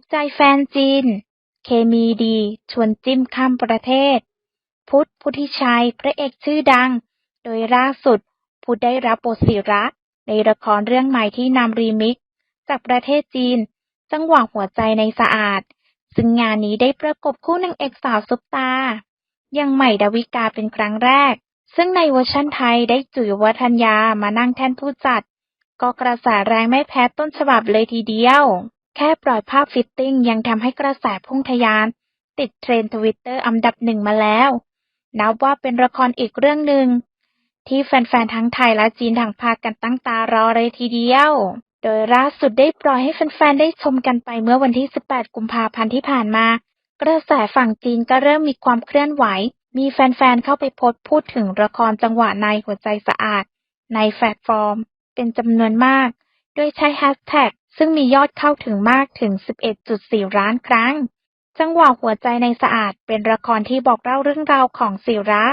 ถูกใจแฟนจีน เคมีดีชวนจิ้มข้ามประเทศ พุทธพุทธิชัยพระเอกชื่อดัง โดยล่าสุดพุทธได้รับบทศิระในละครเรื่องใหม่ที่นำรีมิกซ์จากประเทศจีน จังหวะหัวใจในสะอาด ซึ่งงานนี้ได้ประกบคู่นางเอกสาวซุปตาอย่างใหม่ดาวิกาเป็นครั้งแรก ซึ่งในเวอร์ชั่นไทยได้จุ๋ยวัฒนยามานั่งแท่นผู้จัด ก็กระแสแรงไม่แพ้ต้นฉบับเลยทีเดียว แค่ปล่อยภาพฟิตติ้งยังทำให้กระแสพุ่งทะยาน ติดเทรนด์ทวิตเตอร์อันดับหนึ่งมาแล้ว นับว่าเป็นละครอีกเรื่องหนึ่ง ที่แฟนๆ ทั้งไทยและจีนต่างพากันตั้งตารอเลยทีเดียว โดยล่าสุดได้ปล่อยให้แฟนๆ ได้ชมกันไปเมื่อวันที่ 18 กุมภาพันธ์ที่ผ่านมา กระแสฝั่งจีนก็เริ่มมีความเคลื่อนไหว มีแฟนๆ เข้าไปโพสต์พูดถึงละครจังหวะในหัวใจสะอาด ในแพลตฟอร์ม เป็นจำนวนมาก โดยใช้แฮชแท็กซึ่งมียอดเข้าถึงมากถึง 11.4 ล้านครั้ง จังหวะหัวใจในสะอาดเป็นละครที่บอกเล่าเรื่องราวของศิระ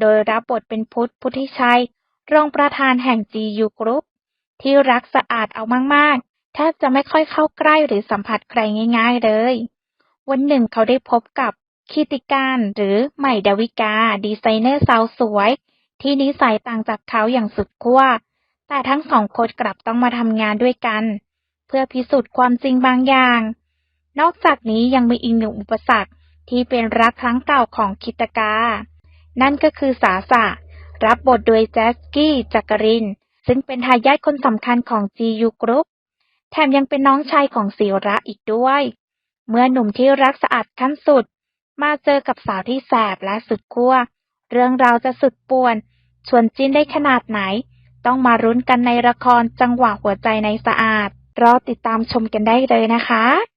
โดยรับบทเป็นพุทธพุทธิชัย รองประธานแห่ง GU Group ที่รักสะอาดเอามากๆ แทบจะไม่ค่อยเข้าใกล้หรือสัมผัสใครง่าย ๆ เลย วันหนึ่งเขาได้พบกับคีติการหรือใหม่ดาวิกา ดีไซเนอร์สาวสวย ที่นิสัยต่างจากเขาอย่างสุดขั้ว แต่ทั้งสองคนกลับต้องมาทำงานด้วยกัน เพื่อพิสูจน์ความจริงบางอย่าง นอกจากนี้ยังมีอีกหนึ่งอุปสรรคที่เป็นรักครั้งเก่าของคิตกา นั่นก็คือสาสะ รับบทโดยแจ๊สกี้จักริน ซึ่งเป็นทายาทคนสำคัญของ GU Group แถมยังเป็นน้องชายของศิระอีกด้วย เมื่อหนุ่มที่รักสะอาดขั้นสุด มาเจอกับสาวที่แสบและสุดขั้วเรื่องราวจะสุดป่วน ชวนจิ้นได้ขนาดไหน ต้องมารุ้นกันในละครจังหวะหัวใจในสะอาด รอติดตามชมกันได้เลยนะคะ